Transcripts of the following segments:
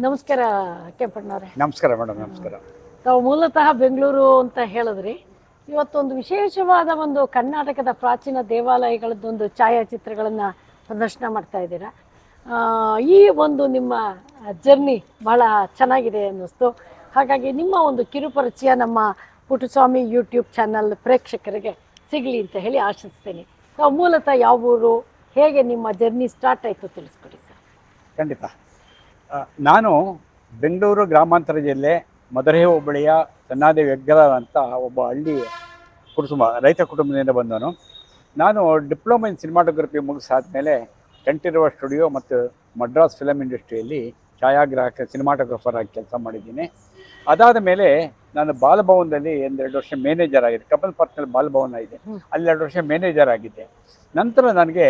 ನಮಸ್ಕಾರ ಕೆಂಪಣ್ಣವ್ರೆ ನಮಸ್ಕಾರ ಮೇಡಮ್ ನಮಸ್ಕಾರ. ತಾವು ಮೂಲತಃ ಬೆಂಗಳೂರು ಅಂತ ಹೇಳಿದ್ರಿ. ಇವತ್ತೊಂದು ವಿಶೇಷವಾದ ಒಂದು ಕರ್ನಾಟಕದ ಪ್ರಾಚೀನ ದೇವಾಲಯಗಳದ್ದೊಂದು ಛಾಯಾಚಿತ್ರಗಳನ್ನು ಪ್ರದರ್ಶನ ಮಾಡ್ತಾ ಇದ್ದೀರಾ. ಈ ಒಂದು ನಿಮ್ಮ ಜರ್ನಿ ಬಹಳ ಚೆನ್ನಾಗಿದೆ ಅನ್ನಿಸ್ತು. ಹಾಗಾಗಿ ನಿಮ್ಮ ಒಂದು ಕಿರುಪರಿಚಯ ನಮ್ಮ ಪುಟ್ಟಸ್ವಾಮಿ ಯೂಟ್ಯೂಬ್ ಚಾನಲ್ ಪ್ರೇಕ್ಷಕರಿಗೆ ಸಿಗಲಿ ಅಂತ ಹೇಳಿ ಆಶಿಸ್ತೀನಿ. ತಾವು ಮೂಲತಃ ಯಾವ ಊರು ಹೇಗೆ ನಿಮ್ಮ ಜರ್ನಿ ಸ್ಟಾರ್ಟ್ ಆಯಿತು ತಿಳಿಸ್ಕೊಡಿ ಸರ್. ಖಂಡಿತ. ನಾನು ಬೆಂಗಳೂರು ಗ್ರಾಮಾಂತರ ಜಿಲ್ಲೆ ಮಧುರೆ ಹೋಬಳಿಯ ಸನ್ನಾದೇವಿ ಹೆಗ್ಗರ ಅಂತ ಒಬ್ಬ ಹಳ್ಳಿ ಕುಟುಂಬ ರೈತ ಕುಟುಂಬದಿಂದ ಬಂದವನು. ನಾನು ಡಿಪ್ಲೊಮಾ ಇನ್ ಸಿನಿಮಾಟೋಗ್ರಫಿ ಮುಗಿಸಾದ್ಮೇಲೆ ಕಂಠೀರವ ಸ್ಟುಡಿಯೋ ಮತ್ತು ಮಡ್ರಾಸ್ ಫಿಲಮ್ ಇಂಡಸ್ಟ್ರಿಯಲ್ಲಿ ಛಾಯಾಗ್ರಾಹಕ ಸಿನಿಮಾಟೋಗ್ರಫರ್ ಆಗಿ ಕೆಲಸ ಮಾಡಿದ್ದೀನಿ. ಅದಾದ ಮೇಲೆ ನಾನು ಬಾಲಭವನದಲ್ಲಿ ಒಂದೆರಡು ವರ್ಷ ಮ್ಯಾನೇಜರ್ ಆಗಿದ್ದೆ. ಕಪಲ್ ಪಾರ್ಕ್ನಲ್ಲಿ ಬಾಲಭವನ ಇದೆ. ಅಲ್ಲಿ ಎರಡು ವರ್ಷ ಮ್ಯಾನೇಜರ್ ಆಗಿದ್ದೆ. ನಂತರ ನನಗೆ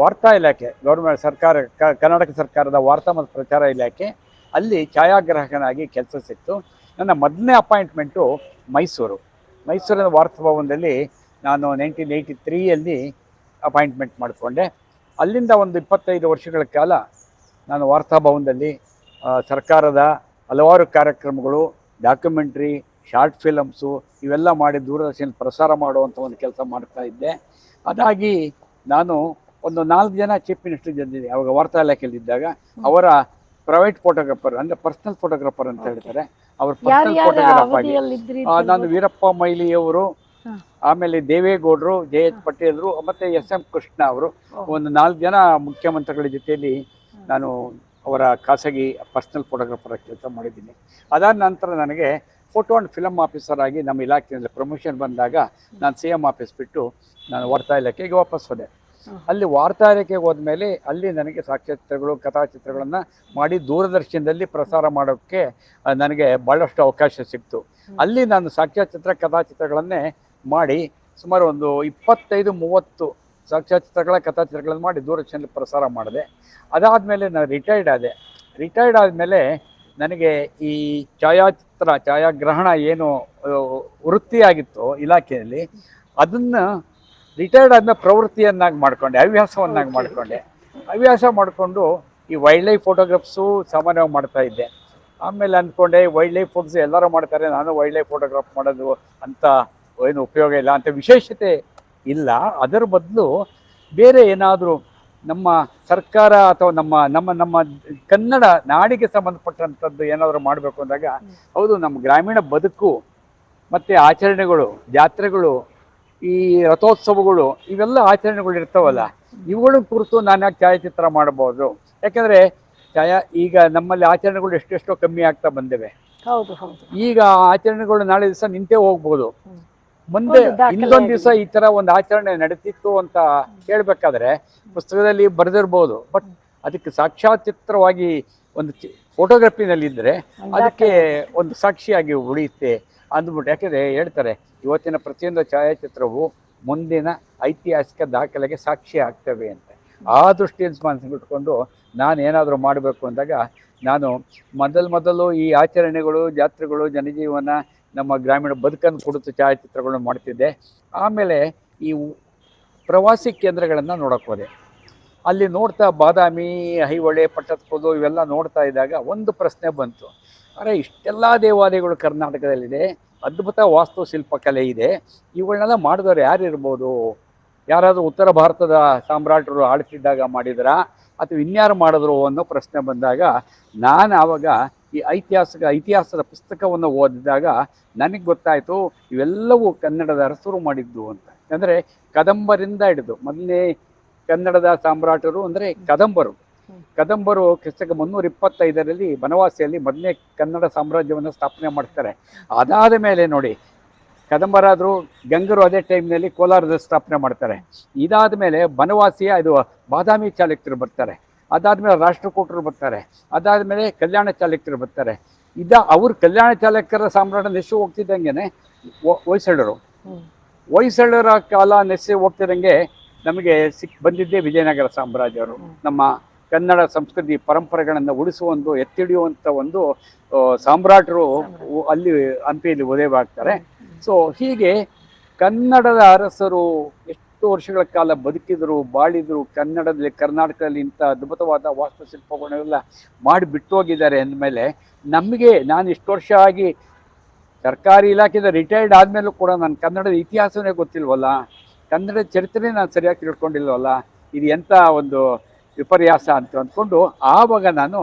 ವಾರ್ತಾ ಇಲಾಖೆ, ಗೌರ್ಮೆಂಟ್ ಸರ್ಕಾರ ಕರ್ನಾಟಕ ಸರ್ಕಾರದ ವಾರ್ತಾ ಮತ್ತು ಪ್ರಚಾರ ಇಲಾಖೆ ಅಲ್ಲಿ ಛಾಯಾಗ್ರಾಹಕನಾಗಿ ಕೆಲಸ ಸಿಕ್ತು. ನನ್ನ ಮೊದಲನೇ ಅಪಾಯಿಂಟ್ಮೆಂಟು ಮೈಸೂರು. ಮೈಸೂರಿನ ವಾರ್ತಾ ಭವನದಲ್ಲಿ ನಾನು ನೈನ್ಟೀನ್ ಏಯ್ಟಿ ತ್ರೀಯಲ್ಲಿ ಅಪಾಯಿಂಟ್ಮೆಂಟ್ ಮಾಡಿಕೊಂಡೆ. ಅಲ್ಲಿಂದ ಒಂದು ಇಪ್ಪತ್ತೈದು ವರ್ಷಗಳ ಕಾಲ ನಾನು ವಾರ್ತಾ ಭವನದಲ್ಲಿ ಸರ್ಕಾರದ ಹಲವಾರು ಕಾರ್ಯಕ್ರಮಗಳು, ಡಾಕ್ಯುಮೆಂಟ್ರಿ, ಶಾರ್ಟ್ ಫಿಲಮ್ಸು ಇವೆಲ್ಲ ಮಾಡಿ ದೂರದರ್ಶನ ಪ್ರಸಾರ ಮಾಡುವಂಥ ಒಂದು ಕೆಲಸ ಮಾಡ್ತಾ ಇದ್ದೆ. ಅದಾಗಿ ನಾನು ಒಂದು ನಾಲ್ಕು ಜನ ಚೀಫ್ ಮಿನಿಸ್ಟರ್ ಜೊತೆ ಅವಾಗ ವಾರ್ತಾ ಇಲಾಖೆಯಲ್ಲಿ ಇದ್ದಾಗ ಅವರ ಪ್ರೈವೇಟ್ ಫೋಟೋಗ್ರಾಫರ್ ಅಂದ್ರೆ ಪರ್ಸನಲ್ ಫೋಟೋಗ್ರಾಫರ್ ಅಂತ ಹೇಳ್ತಾರೆ. ಅವ್ರ ಪರ್ಸನಲ್ ಫೋಟೋಗ್ರಾಫರ್ ಫೋಟೋಗ್ರಾಫ್ ಆಗಿ ನಾನು ವೀರಪ್ಪ ಮೈಲಿಯವರು ಆಮೇಲೆ ದೇವೇಗೌಡರು ಜಯಂತ್ ಪಟೇಲ್ರು ಮತ್ತೆ ಎಸ್ ಎಂ ಕೃಷ್ಣ ಅವರು ಒಂದು ನಾಲ್ಕು ಜನ ಮುಖ್ಯಮಂತ್ರಿಗಳ ಜೊತೆಯಲ್ಲಿ ನಾನು ಅವರ ಖಾಸಗಿ ಪರ್ಸನಲ್ ಫೋಟೋಗ್ರಾಫರ್ ಆಗಿ ಕೆಲಸ ಮಾಡಿದ್ದೀನಿ. ಅದಾದ ನಂತರ ನನಗೆ ಫೋಟೋ ಆ್ಯಂಡ್ ಫಿಲಮ್ ಆಫೀಸರ್ ಆಗಿ ನಮ್ಮ ಇಲಾಖೆಯಿಂದ ಪ್ರಮೋಷನ್ ಬಂದಾಗ ನಾನು ಸಿ ಎಂ ಆಫೀಸ್ ಬಿಟ್ಟು ನಾನು ವಾರ್ತಾ ಇಲಾಖೆಗೆ ವಾಪಸ್ ಹೋದೆ. ಅಲ್ಲಿ ವಾರ್ತಾರಿಕೆ ಇಲಾಖೆಗೆ ಹೋದ್ಮೇಲೆ ಅಲ್ಲಿ ನನಗೆ ಸಾಕ್ಷ್ಯಚಿತ್ರಗಳು ಕಥಾಚಿತ್ರಗಳನ್ನು ಮಾಡಿ ದೂರದರ್ಶನದಲ್ಲಿ ಪ್ರಸಾರ ಮಾಡೋಕ್ಕೆ ನನಗೆ ಭಾಳಷ್ಟು ಅವಕಾಶ ಸಿಕ್ತು. ಅಲ್ಲಿ ನಾನು ಸಾಕ್ಷ್ಯಚಿತ್ರ ಕಥಾಚಿತ್ರಗಳನ್ನೇ ಮಾಡಿ ಸುಮಾರು ಒಂದು ಇಪ್ಪತ್ತೈದು ಮೂವತ್ತು ಸಾಕ್ಷ್ಯಚಿತ್ರಗಳ ಕಥಾಚಿತ್ರಗಳನ್ನು ಮಾಡಿ ದೂರದರ್ಶನದಲ್ಲಿ ಪ್ರಸಾರ ಮಾಡಿದೆ. ಅದಾದಮೇಲೆ ನಾನು ರಿಟೈರ್ಡ್ ಆದೆ. ರಿಟೈರ್ಡ್ ಆದಮೇಲೆ ನನಗೆ ಈ ಛಾಯಾಚಿತ್ರ ಛಾಯಾಗ್ರಹಣ ಏನು ವೃತ್ತಿಯಾಗಿತ್ತು ಇಲಾಖೆಯಲ್ಲಿ ಅದನ್ನು ರಿಟೈರ್ಡ್ ಆದ್ಮೇಲೆ ಪ್ರವೃತ್ತಿಯನ್ನಾಗಿ ಮಾಡಿಕೊಂಡೆ ಹವ್ಯಾಸವನ್ನಾಗಿ ಮಾಡಿಕೊಂಡೆ. ಹವ್ಯಾಸ ಮಾಡಿಕೊಂಡು ಈ ವೈಲ್ಡ್ ಲೈಫ್ ಫೋಟೋಗ್ರಾಫ್ಸು ಸಾಮಾನ್ಯವಾಗಿ ಮಾಡ್ತಾ ಇದ್ದೆ. ಆಮೇಲೆ ಅಂದ್ಕೊಂಡೆ ವೈಲ್ಡ್ ಲೈಫ್ ಫೋಟೋಸ್ ಎಲ್ಲರೂ ಮಾಡ್ತಾರೆ ನಾನು ವೈಲ್ಡ್ ಲೈಫ್ ಫೋಟೋಗ್ರಾಫ್ ಮಾಡೋದು ಅಂತ ಏನು ಉಪಯೋಗ ಇಲ್ಲ ಅಂತ ವಿಶೇಷತೆ ಇಲ್ಲ. ಅದರ ಬದಲು ಬೇರೆ ಏನಾದರೂ ನಮ್ಮ ಸರ್ಕಾರ ಅಥವಾ ನಮ್ಮ ನಮ್ಮ ನಮ್ಮ ಕನ್ನಡ ನಾಡಿಗೆ ಸಂಬಂಧಪಟ್ಟಂಥದ್ದು ಏನಾದರೂ ಮಾಡಬೇಕು ಅಂದಾಗ ಹೌದು ನಮ್ಮ ಗ್ರಾಮೀಣ ಬದುಕು ಮತ್ತು ಆಚರಣೆಗಳು ಜಾತ್ರೆಗಳು ಈ ರಥೋತ್ಸವಗಳು ಇವೆಲ್ಲ ಆಚರಣೆಗಳು ಇರ್ತಾವಲ್ಲ ಇವುಗಳ ಕುರಿತು ನಾನು ಯಾಕೆ ಛಾಯಾಚಿತ್ರ ಮಾಡಬಹುದು? ಯಾಕಂದ್ರೆ ಛಾಯಾ ಈಗ ನಮ್ಮಲ್ಲಿ ಆಚರಣೆಗಳು ಎಷ್ಟೆಷ್ಟೋ ಕಮ್ಮಿ ಆಗ್ತಾ ಬಂದಿವೆ. ಹೌದು ಹೌದು. ಈಗ ಆಚರಣೆಗಳು ನಾಳೆ ದಿವಸ ನಿಂತೇ ಹೋಗ್ಬೋದು. ಮುಂದೆ ಇನ್ನೊಂದು ದಿವಸ ಈ ತರ ಒಂದು ಆಚರಣೆ ನಡೀತಿತ್ತು ಅಂತ ಹೇಳ್ಬೇಕಾದ್ರೆ ಪುಸ್ತಕದಲ್ಲಿ ಬರೆದಿರ್ಬೋದು. ಬಟ್ ಅದಕ್ಕೆ ಸಾಕ್ಷಾಚಿತ್ರವಾಗಿ ಒಂದು ಫೋಟೋಗ್ರಫಿನಲ್ಲಿ ಇದ್ರೆ ಅದಕ್ಕೆ ಒಂದು ಸಾಕ್ಷಿಯಾಗಿ ಉಳಿಯುತ್ತೆ ಅಂದ್ಬಿಟ್ಟು ಯಾಕೆಂದರೆ ಹೇಳ್ತಾರೆ ಇವತ್ತಿನ ಪ್ರತಿಯೊಂದು ಛಾಯಾಚಿತ್ರವು ಮುಂದಿನ ಐತಿಹಾಸಿಕ ದಾಖಲೆಗೆ ಸಾಕ್ಷಿ ಆಗ್ತವೆ ಅಂತ. ಆ ದೃಷ್ಟಿಯಿಂದ ಮನಸ್ಸಿಗಿಟ್ಕೊಂಡು ನಾನು ಏನಾದರೂ ಮಾಡಬೇಕು ಅಂದಾಗ ನಾನು ಮೊದಲು ಮೊದಲು ಈ ಆಚರಣೆಗಳು ಜಾತ್ರೆಗಳು ಜನಜೀವನ ನಮ್ಮ ಗ್ರಾಮೀಣ ಬದುಕನ್ನು ಕೊಡುತ್ತ ಛಾಯಾಚಿತ್ರಗಳನ್ನು ಮಾಡ್ತಿದ್ದೆ. ಆಮೇಲೆ ಈ ಪ್ರವಾಸಿ ಕೇಂದ್ರಗಳನ್ನು ನೋಡೋಕೆ ಹೋದೆ. ಅಲ್ಲಿ ನೋಡ್ತಾ ಬಾದಾಮಿ ಐಹೊಳೆ ಪಟ್ಟದಕೋಲು ಇವೆಲ್ಲ ನೋಡ್ತಾ ಇದ್ದಾಗ ಒಂದು ಪ್ರಶ್ನೆ ಬಂತು. ಅರೆ, ಇಷ್ಟೆಲ್ಲ ದೇವಾಲಯಗಳು ಕರ್ನಾಟಕದಲ್ಲಿದೆ, ಅದ್ಭುತ ವಾಸ್ತುಶಿಲ್ಪ ಕಲೆ ಇದೆ, ಇವುಗಳನ್ನೆಲ್ಲ ಮಾಡಿದವರು ಯಾರಿರ್ಬೋದು ಯಾರಾದರೂ ಉತ್ತರ ಭಾರತದ ಸಾಮ್ರಾಟರು ಆಳ್ತಿದ್ದಾಗ ಮಾಡಿದರಾ? ಅಥವಾ ಇನ್ಯಾರು ಮಾಡಿದ್ರು ಅನ್ನೋ ಪ್ರಶ್ನೆ ಬಂದಾಗ, ನಾನು ಆವಾಗ ಈ ಐತಿಹಾಸಿಕ, ಇತಿಹಾಸದ ಪುಸ್ತಕವನ್ನು ಓದಿದಾಗ ನನಗೆ ಗೊತ್ತಾಯಿತು, ಇವೆಲ್ಲವೂ ಕನ್ನಡದ ಅರಸರು ಮಾಡಿದ್ದು ಅಂತ. ಅಂದರೆ ಕದಂಬರಿಂದ ಹಿಡಿದು ಮೊದಲನೇ ಕನ್ನಡದ ಸಾಮ್ರಾಟರು ಅಂದರೆ ಕದಂಬರು. ಕದಂಬರು ಕ್ರಿಸ್ತಕ ಮುನ್ನೂರ ಇಪ್ಪತ್ತೈದರಲ್ಲಿ ಬನವಾಸಿಯಲ್ಲಿ ಮೊದಲನೇ ಕನ್ನಡ ಸಾಮ್ರಾಜ್ಯವನ್ನು ಸ್ಥಾಪನೆ ಮಾಡ್ತಾರೆ. ಅದಾದ ಮೇಲೆ ನೋಡಿ ಕದಂಬರಾದರು ಗಂಗರು ಅದೇ ಟೈಮ್ನಲ್ಲಿ ಕೋಲಾರದ ಸ್ಥಾಪನೆ ಮಾಡ್ತಾರೆ. ಇದಾದ ಮೇಲೆ ಬನವಾಸಿಯ ಇದು ಬಾದಾಮಿ ಚಾಲುಕ್ಯರು ಬರ್ತಾರೆ. ಅದಾದಮೇಲೆ ರಾಷ್ಟ್ರಕೂಟರು ಬರ್ತಾರೆ. ಅದಾದ ಮೇಲೆ ಕಲ್ಯಾಣ ಚಾಲುಕ್ಯರು ಬರ್ತಾರೆ. ಇದ ಅವ್ರ ಕಲ್ಯಾಣ ಚಾಲುಕ್ಯರ ಸಾಮ್ರಾಟ ನೆಸೆ ಹೋಗ್ತಿದ್ದಂಗೆ ಹೊಯ್ಸಳರು. ಹೊಯ್ಸಳರ ಕಾಲ ನೆಸೆ ಹೋಗ್ತಿದ್ದಂಗೆ ನಮಗೆ ಸಿಕ್ ಬಂದಿದ್ದೇ ವಿಜಯನಗರ ಸಾಮ್ರಾಜ್ಯರು ನಮ್ಮ ಕನ್ನಡ ಸಂಸ್ಕೃತಿ ಪರಂಪರೆಗಳನ್ನು ಉಳಿಸುವ ಒಂದು ಎತ್ತಿಡಿಯುವಂಥ ಒಂದು ಸಾಮ್ರಾಟರು ಅಲ್ಲಿ ಹಂಪಿಯಲ್ಲಿ ಉದಯವಾಗ್ತಾರೆ ಸೊ ಹೀಗೆ ಕನ್ನಡದ ಅರಸರು ಎಷ್ಟು ವರ್ಷಗಳ ಕಾಲ ಬದುಕಿದ್ರು ಬಾಳಿದ್ರು ಕನ್ನಡದಲ್ಲಿ ಕರ್ನಾಟಕದಲ್ಲಿ ಇಂಥ ಅದ್ಭುತವಾದ ವಾಸ್ತುಶಿಲ್ಪಗಳನ್ನೆಲ್ಲ ಮಾಡಿ ಬಿಟ್ಟು ಹೋಗಿದ್ದಾರೆ ಅಂದಮೇಲೆ ನಮಗೆ ನಾನು ಇಷ್ಟು ವರ್ಷ ಆಗಿ ಸರ್ಕಾರಿ ಇಲಾಖೆಯಿಂದ ರಿಟೈರ್ಡ್ ಆದಮೇಲೂ ಕೂಡ ನಾನು ಕನ್ನಡದ ಇತಿಹಾಸವೇ ಗೊತ್ತಿಲ್ವಲ್ಲ? ಕನ್ನಡ ಚರಿತ್ರೆ ನಾನು ಸರಿಯಾಗಿ ತಿಳ್ಕೊಂಡಿಲ್ವಲ್ಲ ಇದು ಎಂಥ ಒಂದು ವಿಪರ್ಯಾಸ ಅಂತ ಅಂದ್ಕೊಂಡು ಆವಾಗ ನಾನು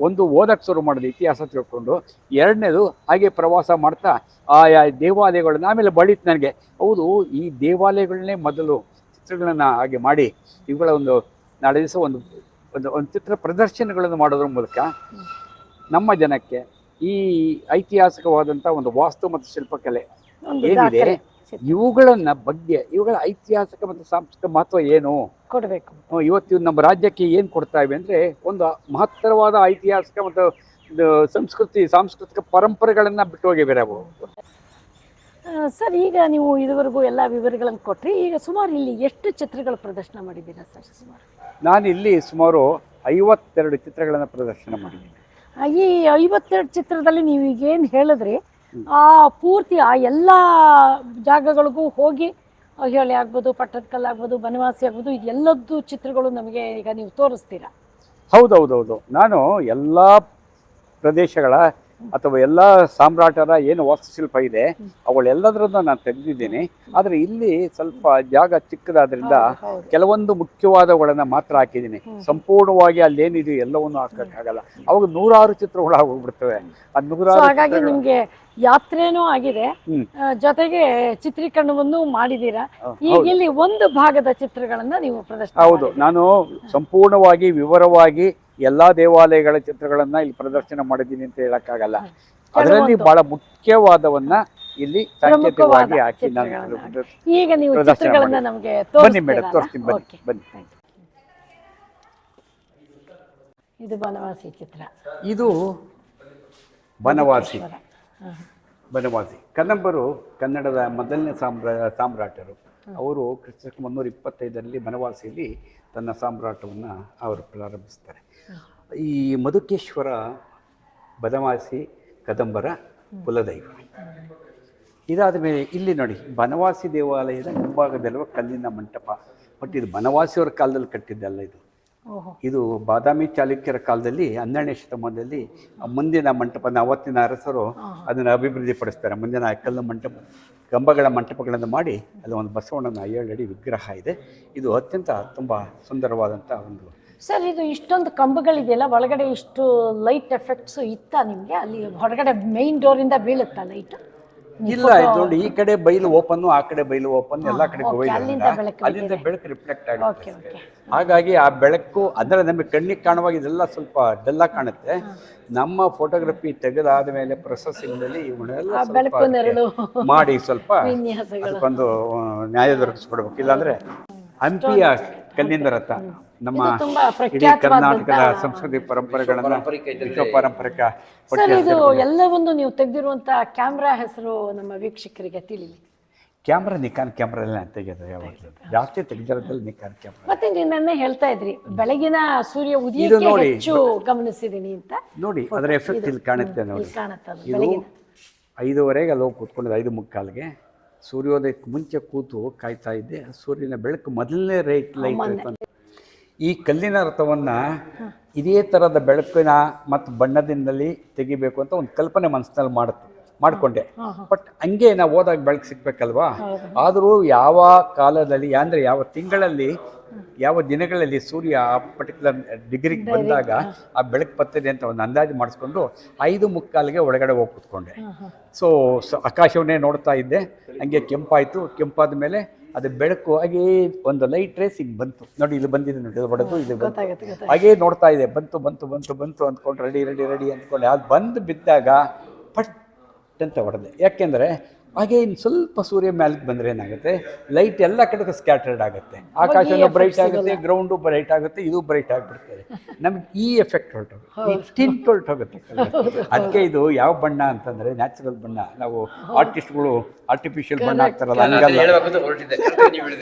ಒಂದು ಓದಕ್ಕೆ ಶುರು ಮಾಡಿದೆ ಇತಿಹಾಸ ತಿಳ್ಕೊಂಡು ಎರಡನೇದು ಹಾಗೆ ಪ್ರವಾಸ ಮಾಡ್ತಾ ಆಯಾ ದೇವಾಲಯಗಳನ್ನ ಆಮೇಲೆ ಬಳಿತು ನನಗೆ. ಹೌದು ಈ ದೇವಾಲಯಗಳನ್ನೇ ಮೊದಲು ಚಿತ್ರಗಳನ್ನು ಹಾಗೆ ಮಾಡಿ ಇವುಗಳ ಒಂದು ನಾಳೆ ದಿವಸ ಒಂದು ಒಂದು ಒಂದು ಚಿತ್ರ ಪ್ರದರ್ಶನಗಳನ್ನು ಮಾಡೋದ್ರ ಮೂಲಕ ನಮ್ಮ ಜನಕ್ಕೆ ಈ ಐತಿಹಾಸಿಕವಾದಂಥ ಒಂದು ವಾಸ್ತು ಮತ್ತು ಶಿಲ್ಪಕಲೆ ಏನಿದೆ? ಇವುಗಳನ್ನ ಬಗ್ಗೆ ಇವುಗಳ ಐತಿಹಾಸಿಕ ಮತ್ತು ಸಾಂಸ್ಕೃತಿಕ ಮಹತ್ವ ಏನು? ಕೊಡಬೇಕು. ಇವತ್ತು ನಮ್ಮ ರಾಜ್ಯಕ್ಕೆ ಏನು ಕೊಡ್ತಾ ಇವೆ ಅಂದರೆ ಒಂದು ಮಹತ್ತರವಾದ ಐತಿಹಾಸಿಕ ಮತ್ತು ಸಂಸ್ಕೃತಿ ಸಾಂಸ್ಕೃತಿಕ ಪರಂಪರೆಗಳನ್ನು ಬಿಟ್ಟು ಹೋಗಿವೆ ಅವು ಸರ್ ಈಗ ನೀವು ಇದುವರೆಗೂ ಎಲ್ಲ ವಿವರಗಳನ್ನು ಕೊಟ್ರಿ. ಈಗ ಸುಮಾರು ಇಲ್ಲಿ ಎಷ್ಟು ಚಿತ್ರಗಳ ಪ್ರದರ್ಶನ ಮಾಡಿದ್ದೀರಾ ಸರ್? ಸುಮಾರು. ನಾನು ಇಲ್ಲಿ ಸುಮಾರು ಐವತ್ತೆರಡು ಚಿತ್ರಗಳನ್ನು ಪ್ರದರ್ಶನ ಮಾಡಿದ್ದೀನಿ. ಈ ಐವತ್ತೆರಡು ಚಿತ್ರದಲ್ಲಿ ನೀವು ಈಗೇನು ಹೇಳಿದ್ರಿ ಆ ಪೂರ್ತಿ ಆ ಎಲ್ಲ ಜಾಗಗಳಿಗೂ ಹೋಗಿ ಹೇಳಿ ಆಗ್ಬೋದು ಪಟ್ಟದಕಲ್ಲು ಆಗ್ಬೋದು ಬನವಾಸಿ ಆಗ್ಬೋದು ಇದೆಲ್ಲದ್ದು ಚಿತ್ರಗಳು ನಮಗೆ ಈಗ ನೀವು ತೋರಿಸ್ತೀರಾ? ಹೌದೌದೌದು. ನಾನು ಎಲ್ಲ ಪ್ರದೇಶಗಳ ಅಥವಾ ಎಲ್ಲ ಸಾಮ್ರಾಟರ ಏನು ವಾಸ್ತುಶಿಲ್ಪ ಇದೆ ಅವುಗಳೆಲ್ಲದರನ್ನು ನಾನು ತೆಗೆದಿದ್ದೀನಿ. ಆದರೆ ಇಲ್ಲಿ ಸ್ವಲ್ಪ ಜಾಗ ಚಿಕ್ಕದಾದ್ರಿಂದ ಕೆಲವೊಂದು ಮುಖ್ಯವಾದವುಗಳನ್ನ ಮಾತ್ರ ಹಾಕಿದ್ದೀನಿ. ಸಂಪೂರ್ಣವಾಗಿ ಅಲ್ಲೇನಿದೆಯೋ ಎಲ್ಲವನ್ನು ಹಾಕೋಕ್ಕಾಗಲ್ಲ. ಅವಾಗ ನೂರಾರು ಚಿತ್ರಗಳು ಆಗೋಗ್ಬಿಡ್ತವೆ. ಅದು ನೂರಾರು ನಿಮ್ಗೆ ಯಾತ್ರೆನೂ ಆಗಿದೆ. ಜೊತೆಗೆ ಚಿತ್ರೀಕರಣವನ್ನು ಮಾಡಿದೀರಾ ಈಗ ಇಲ್ಲಿ ಒಂದು ಭಾಗದ ಚಿತ್ರಗಳನ್ನ ನೀವು ಪ್ರದರ್ಶನ ಹೌದು. ನಾನು ಸಂಪೂರ್ಣವಾಗಿ ವಿವರವಾಗಿ ಎಲ್ಲಾ ದೇವಾಲಯಗಳ ಚಿತ್ರಗಳನ್ನ ಇಲ್ಲಿ ಪ್ರದರ್ಶನ ಮಾಡಿದ್ದೀನಿ ಅಂತ ಹೇಳಕ್ಕಾಗಲ್ಲ. ಅದರಲ್ಲಿ ಬಹಳ ಮುಖ್ಯವಾದವನ್ನ ಇಲ್ಲಿ ಸಾಂಕೇತಿಕವಾಗಿ ಹಾಕಿ ನಾನು ಈಗ ನೀವು ಪ್ರದರ್ಶನ ಚಿತ್ರಗಳನ್ನ ನಮಗೆ ಬನ್ನಿ ಮೇಡಮ್ ತೋರಿಸ್ತೀನಿ ಬನ್ನಿ ಬನ್ನಿ. ಇದು ಬನವಾಸಿ ಚಿತ್ರ. ಇದು ಬನವಾಸಿ. ಬನವಾಸಿ. ಕನ್ನಂಬರು ಕನ್ನಡದ ಮೊದಲನೇ ಸಾಮ್ರಾ ಸಾಮ್ರಾಟರು. ಅವರು ಕ್ರಿಸ್ತಕ್ಕೆ ಮುನ್ನೂರ ಇಪ್ಪತ್ತೈದರಲ್ಲಿ ಬನವಾಸಿಯಲ್ಲಿ ತನ್ನ ಸಾಮ್ರಾಟವನ್ನು ಅವರು ಪ್ರಾರಂಭಿಸ್ತಾರೆ. ಈ ಮಧುಕೇಶ್ವರ ಬನವಾಸಿ ಕದಂಬರ ಕುಲದೈವ. ಇದಾದ ಮೇಲೆ ಇಲ್ಲಿ ನೋಡಿ ಬನವಾಸಿ ದೇವಾಲಯದ ಮುಂಭಾಗದಲ್ಲಿರುವ ಕಲ್ಲಿನ ಮಂಟಪ ಬಟ್ ಇದು ಬನವಾಸಿಯವರ ಕಾಲದಲ್ಲಿ ಕಟ್ಟಿದ್ದಲ್ಲ ಇದು. ಇದು ಬಾದಾಮಿ ಚಾಲುಕ್ಯರ ಕಾಲದಲ್ಲಿ ಹನ್ನೆರಡನೇ ಶತಮಾನದಲ್ಲಿ ಮುಂದಿನ ಮಂಟಪ ಅವತ್ತಿನ ಅರಸರು ಅದನ್ನು ಅಭಿವೃದ್ಧಿ ಪಡಿಸ್ತಾರೆ. ಮುಂದಿನ ಕಲ್ಲು ಮಂಟಪ ಕಂಬಗಳ ಮಂಟಪಗಳನ್ನು ಮಾಡಿ ಅಲ್ಲಿ ಒಂದು ಬಸವಣ್ಣನ ಏಳಡಿ ವಿಗ್ರಹ ಇದೆ. ಇದು ಅತ್ಯಂತ ತುಂಬ ಸುಂದರವಾದಂಥ ಒಂದು ಸರ್ ಇದು ಇಷ್ಟೊಂದು ಕಂಬಗಳಿದೆಯಲ್ಲ ಒಳಗಡೆ ಇಷ್ಟು ಲೈಟ್ ಎಫೆಕ್ಟ್ಸ್ ಇತ್ತ ನಿಮಗೆ? ಅಲ್ಲಿ ಹೊರಗಡೆ ಮೈನ್ ಡೋರಿಂದ ಬೀಳುತ್ತಾ ಲೈಟ್ ಇಲ್ಲ ಇದು ನೋಡಿ ಈ ಕಡೆ ಬೈಲು ಓಪನ್ ಆ ಕಡೆ ಬೈಲು ಓಪನ್ ಎಲ್ಲಾ ಕಡೆ ಅಲ್ಲಿಂದ ಬೆಳಕು ರಿಫ್ಲೆಕ್ಟ್ ಆಗುತ್ತೆ ಹಾಗಾಗಿ ಆ ಬೆಳಕು ಅಂದ್ರೆ ನಮಗೆ ಕಣ್ಣಿಗೆ ಕಾಣುವಾಗ ಇದೆಲ್ಲ ಸ್ವಲ್ಪ ಡೆಲ್ಲ ಕಾಣುತ್ತೆ. ನಮ್ಮ ಫೋಟೋಗ್ರಫಿ ತೆಗೆದಾದ ಮೇಲೆ ಪ್ರೊಸೆಸಿಂಗ್ನಲ್ಲಿ ಇವನ್ನೆಲ್ಲ ಬೆಳಕು ನೆರಳು. ಮಾಡಿ ಸ್ವಲ್ಪ ಒಂದು ಅದಕ್ಕೊಂದು ನ್ಯಾಯ ದೊರಕಿಸ್ಕೊಡ್ಬೇಕು. ಇಲ್ಲಾಂದ್ರೆ ಹಂಪಿಯ ಕಲ್ಲಿಂದ ರಥ. ನಮ್ಮ ಇಡೀ ಕರ್ನಾಟಕದ ಸಂಸ್ಕೃತಿ ಪರಂಪರೆಗಳನ್ನ ವಿಶ್ವ ಪಾರಂಪರಿಕ ಸರ್ ಇದು ಎಲ್ಲವೊಂದು ನೀವು ತೆಗೆದಿರುವಂತ ಕ್ಯಾಮ್ರಾ ಹೆಸರು ನಮ್ಮ ವೀಕ್ಷಕರಿಗೆ ತಿಳಿಲಿ. ಕ್ಯಾಮ್ರಾ ನಿಕಾನ್ ಕ್ಯಾಮ್ರಾ ಎಲ್ಲ ತೆಗೆಯೋದು ಯಾವಾಗಲೂ. ಜಾಸ್ತಿ ತೆಗೆದಿರೋದ್ರಲ್ಲಿ ನಿಕಾನ್ ಕ್ಯಾಮ್ರಾ. ಮತ್ತೆ ನೀವು ನೆನ್ನೆ ಹೇಳ್ತಾ ಇದ್ರಿ ಬೆಳಗಿನ ಸೂರ್ಯ ಉದಯ ನೋಡಿ. ಹೆಚ್ಚು ಗಮನಿಸಿದೀನಿ ಅಂತ. ನೋಡಿ ಅದರ ಎಫೆಕ್ಟ್ ಇಲ್ಲಿ ಕಾಣುತ್ತೆ ನೋಡಿ. ಕಾಣುತ್ತೆ ಐದುವರೆಗೆ ಅಲ್ಲಿ ಹೋಗಿ ಕೂತ್ಕೊಂಡಿದ್ದು ಐದು ಮುಕ್ಕಾಲ್ಗೆ. ಸೂರ್ಯೋದಯಕ್ಕೆ ಮುಂಚೆ ಕೂತು ಕಾಯ್ತಾ ಇದ್ದೆ. ಸೂರ್ಯನ ಬೆಳಕು ಮೊದಲನೇ ರೈಟ್ ಲೈಟ್ ಈ ಕಲ್ಲಿನ ರಥವನ್ನು ಇದೇ ಥರದ ಬೆಳಕಿನ ಮತ್ತು ಬಣ್ಣದಿಂದಲೇ ತೆಗಿಬೇಕು ಅಂತ ಒಂದು ಕಲ್ಪನೆ ಮನಸ್ಸಿನಲ್ಲಿ ಮಾಡುತ್ತೆ. ಮಾಡಿಕೊಂಡೆ. ಬಟ್ ಹಂಗೆ ನಾವು ಹೋದಾಗ ಬೆಳಕು ಸಿಗ್ಬೇಕಲ್ವಾ? ಆದರೂ ಯಾವ ಕಾಲದಲ್ಲಿ ಅಂದರೆ ಯಾವ ತಿಂಗಳಲ್ಲಿ ಯಾವ ದಿನಗಳಲ್ಲಿ ಸೂರ್ಯ ಆ ಪರ್ಟಿಕ್ಯುಲರ್ ಡಿಗ್ರಿಗೆ ಬಂದಾಗ ಆ ಬೆಳಕು ಬರ್ತದೆ ಅಂತ ಒಂದು ಅಂದಾಜು ಮಾಡಿಸ್ಕೊಂಡು ಐದು ಮುಕ್ಕಾಲಿಗೆ ಒಳಗಡೆ ಹೋಗಿ ಕೂತ್ಕೊಂಡೆ. ಸೊ ಆಕಾಶವನ್ನೇ ನೋಡ್ತಾ ಇದ್ದೆ. ಹಂಗೆ ಕೆಂಪಾಯಿತು. ಕೆಂಪಾದ ಮೇಲೆ ಅದು ಬೆಳಕು ಹಾಗೆ ಒಂದು ಲೈಟ್ ರೇಸ್ ಹಿಂಗೆ ಬಂತು. ನೋಡಿ ಇಲ್ಲಿ ಬಂದಿದೆ ನೋಡಿ ಇದು ಬಡದು ಇದು ಬಂತು. ಹಾಗೇ ನೋಡ್ತಾ ಇದೆ ಬಂತು ಬಂತು ಬಂತು ಬಂತು ಅಂದ್ಕೊಂಡು ರೆಡಿ ರೆಡಿ ರೆಡಿ ಅಂದ್ಕೊಂಡು. ಅದು ಬಂದು ಬಿದ್ದಾಗ ಪಟ್ ಅಂತ ಹೊಡೆದೆ ಯಾಕೆಂದರೆ ಹಾಗೆ ಇನ್ನು ಸ್ವಲ್ಪ ಸೂರ್ಯ ಮ್ಯಾಲಕ್ಕೆ ಬಂದರೆ ಏನಾಗುತ್ತೆ? ಲೈಟ್ ಎಲ್ಲ ಕಡೆಗೂ ಸ್ಕ್ಯಾಟರ್ಡ್ ಆಗುತ್ತೆ. ಆಕಾಶನೂ ಬ್ರೈಟ್ ಆಗುತ್ತೆ ಗ್ರೌಂಡು ಬ್ರೈಟ್ ಆಗುತ್ತೆ ಇದು ಬ್ರೈಟ್ ಆಗಿಬಿಡ್ತಾರೆ ನಮ್ಗೆ ಈ ಎಫೆಕ್ಟ್ ಹೊರಟೋಗುತ್ತೆ. ಟಿಂಟ್ ಹೊರಟೋಗುತ್ತೆ ಅದಕ್ಕೆ ಇದು ಯಾವ ಬಣ್ಣ ಅಂತಂದರೆ ನ್ಯಾಚುರಲ್ ಬಣ್ಣ. ನಾವು ಆರ್ಟಿಸ್ಟ್ಗಳು ಆರ್ಟಿಫಿಷಿಯಲ್ ಬಣ್ಣ ಹಾಕ್ತಾರಲ್ಲ ಹಂಗಲ್ಲ.